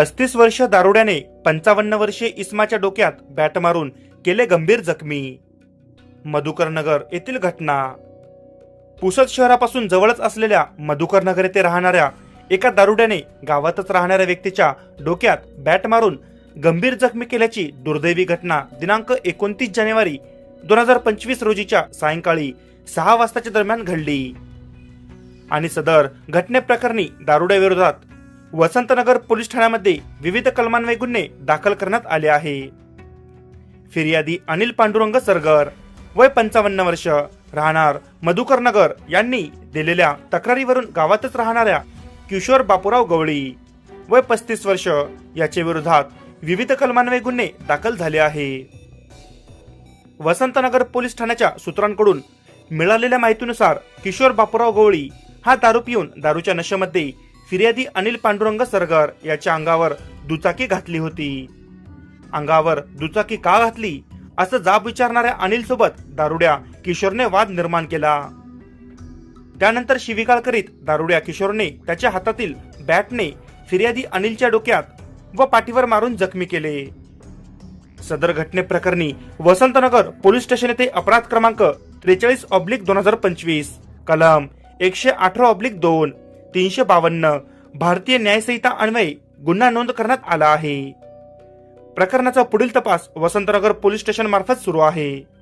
पस्तीस वर्ष दारुड्याने पंचावन्न वर्षीय इस्माच्या डोक्यात बॅट मारून केले गंभीर जखमी. मधुकरनगर येथील घटना. पुसद शहरापासून जवळच असलेल्या मधुकरनगर येथे राहणाऱ्या एका दारुड्याने गावातच राहणाऱ्या व्यक्तीच्या डोक्यात बॅट मारून गंभीर जखमी केल्याची दुर्दैवी घटना दिनांक एकोणतीस जानेवारी दोन हजार पंचवीस रोजीच्या सायंकाळी सहा वाजताच्या दरम्यान घडली. आणि सदर घटनेप्रकरणी दारुड्याविरोधात वसंतनगर पोलीस ठाण्यामध्ये विविध कलमान्वये गुन्हे दाखल करण्यात आले आहे. फिर्यादी अनिल पांडुरंग सरगर वय पंचावन्न वर्ष राहणार मधुकर नगर यांनी दिलेल्या तक्रारीवरून गावातच राहणाऱ्या किशोर बापूराव गवळी वय पस्तीस वर्ष याच्या विरोधात विविध कलमान्वये गुन्हे दाखल झाले आहे. वसंतनगर पोलीस ठाण्याच्या सूत्रांकडून मिळालेल्या माहितीनुसार किशोर बापूराव गवळी हा दारू पिऊन दारूच्या नशेमध्ये फिर्यादी अनिल पांडुरंग सरगर याच्या अंगावर दुचाकी घातली होती. अंगावर दुचाकी का घातली? असं जाब विचारणाऱ्या अनिल सोबत दारुड्या किशोरने वाद निर्माण केला. त्यानंतर शिविकाळ करीत दारुड्या किशोरने त्याच्या हातातील बॅटने फिर्यादी अनिलच्या डोक्यात व पाठीवर मारून जखमी केले. सदर घटनेप्रकरणी वसंतनगर पोलीस स्टेशन येथे अपराध क्रमांक त्रेचाळीस ऑब्लिक दोन हजार पंचवीस कलम एकशे अठरा ऑब्लिक दोन तीनशे बावन्न भारतीय न्यायसंहिता अन्वये गुन्हा नोंद करण्यात आला आहे. प्रकरणाचा पुढील तपास वसंतनगर पोलीस स्टेशन मार्फत सुरू आहे.